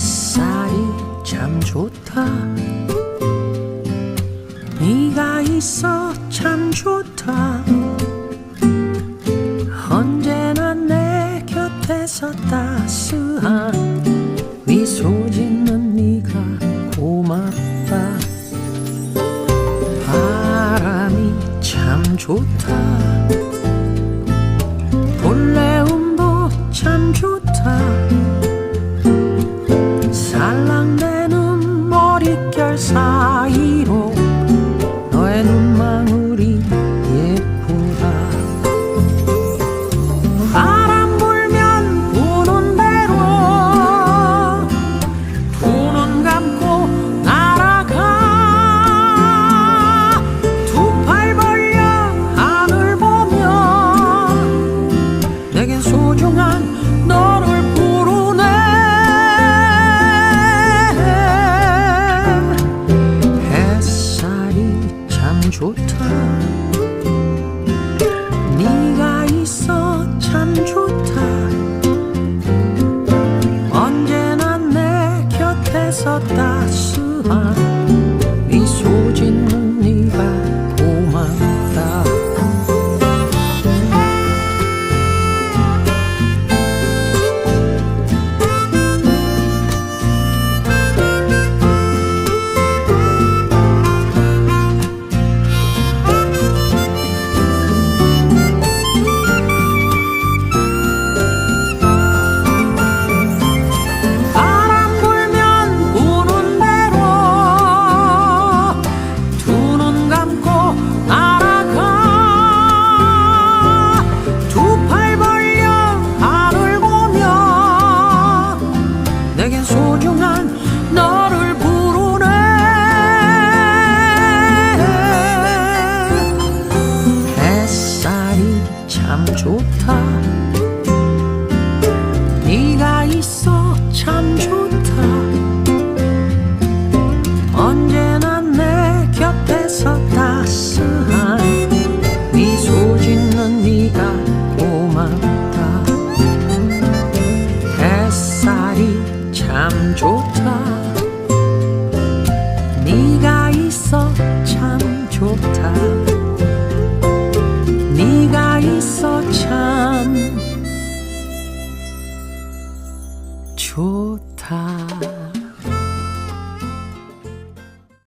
햇살이 참 좋다. 네가 있어 참 좋다. 언제나 내 곁에서 따스한 미소 짓는 네가 고맙다. 바람이 참 좋다. 볼레음도 참 좋다 내겐 소중한 너를 부르네. 햇살이 참 좋다. 네가 있어 참 좋다. 언제나 내 곁에서 따 참 좋다. 네가 있어 不塌。